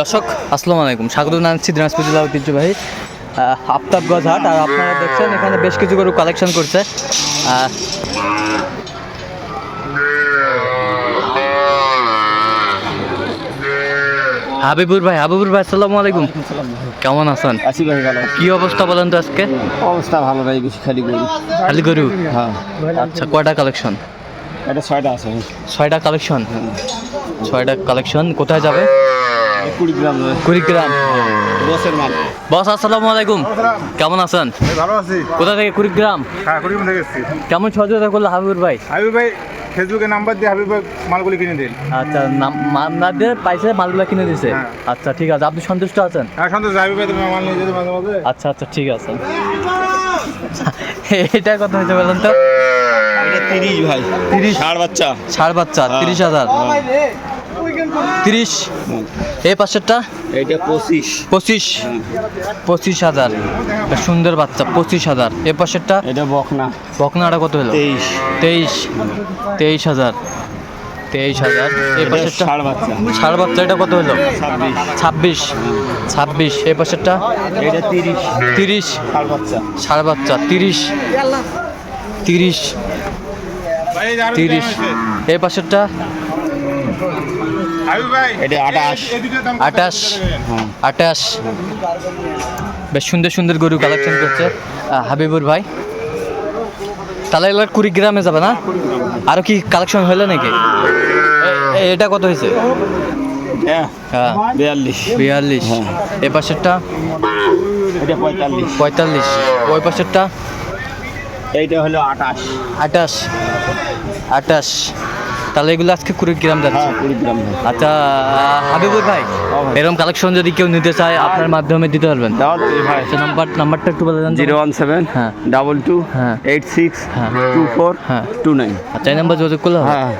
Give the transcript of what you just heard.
দর্শক আসসালামু আলাইকুম। স্বাগত জানাচ্ছি দিনাজপুর জেলা ঐতিহ্যবাহী আফতাবগঞ্জ হাট আর আপনারা দেখছেন এখানে বেশ কিছু গরু কালেকশন করছে। হাবিবুর ভাই হাবিবুর ভাই আসসালামু আলাইকুম। কেমন আছেন? আশি ভাই ভালো। কি অবস্থা বলেন তো আজকে? অবস্থা ভালো ভাই বেশি খালি করি খালি গরু? হ্যাঁ। আচ্ছা কয়টা কালেকশন এটা ছয়টা আছে। ছয়টা কালেকশন ছয়টা কালেকশন কোথায় যাবে? এই কুড়ি গ্রাম ধরে কুড়িগ্রাম। দশের মাল বস আসসালামু আলাইকুম। কেমন আছেন? ভালো আছি। কোথা থেকে? কুড়িগ্রাম? হ্যাঁ কুড়ি থেকে এসছি। কেমন সহযোগিতা করল হাবিবুর ভাই? হাবিব ভাই ফেসবুকে নাম্বার দিয়ে হাবিব ভাই মালগুলি কিনে দিন আচ্ছা নাম্বার দিয়ে পাইছে মালগুলা কিনে দিছে? হ্যাঁ। আচ্ছা ঠিক আছে। আপনি সন্তুষ্ট আছেন? হ্যাঁ সন্তোষ হাবিব ভাই তুমি মাল নিয়ে যেতে মাঝে মাঝে আচ্ছা আচ্ছা ঠিক আছে। এটা কথা হয়েছে বলেন তো। তিরিশ ভাই। তিরিশ। ষাট বাচ্চা। ষাট বাচ্চা তিরিশ হাজার। তিরিশ। এই পাশেরটা? এইটা পঁচিশ। পঁচিশ। পঁচিশ হাজার। সুন্দর বাচ্চা পঁচিশ হাজার। এ পাশেরটা? এটা বকনা। বকনাটা কত হলো? তেইশ। তেইশ। তেইশ হাজার। তেইশ হাজার। এই পাশেরটা? ষাট বাচ্চা। এটা কত হলো? ছাব্বিশ। ছাব্বিশ। এই পাশেরটা? এটা তিরিশ। তিরিশ। ষাট বাচ্চা। ষাট বাচ্চা তিরিশ। তিরিশ। তিরিশ। এই পাশেরটা? এটা আঠাশ। হ্যাঁ আঠাশ। বেশ সুন্দর সুন্দর গরু কালেকশন করছে। হাবিবুর ভাই। তাহলে এগুলো কুড়িগ্রামে যাবে না? আরও কি কালেকশন হলো নাকি? এটা কত হয়েছে? হ্যাঁ হ্যাঁ। বিয়াল্লিশ। বিয়াল্লিশ। হ্যাঁ। এ পাশেরটা? পঁয়তাল্লিশ। পঁয়তাল্লিশ। ওই পাশেরটা? এইটা হলো আঠাশ আঠাশ আঠাশ তাহলে এগুলো আজকে কুড়ি গ্রাম যাচ্ছে। হ্যাঁ কুড়ি গ্রাম আচ্ছা হাবিবুর ভাই ভাই। এরকম কালেকশন যদি কেউ নিতে চায় আপনার মাধ্যমে দিতে পারবেন? ভাই। আচ্ছা নাম্বার নাম্বারটা একটু বলে দেন জিরো ওয়ান সেভেন হ্যাঁ। ডাবল টু হ্যাঁ। এইট সিক্স হ্যাঁ। টু ফোর হ্যাঁ। Two nine. আচ্ছা এই নাম্বার যোগাযোগ করলে হ্যাঁ।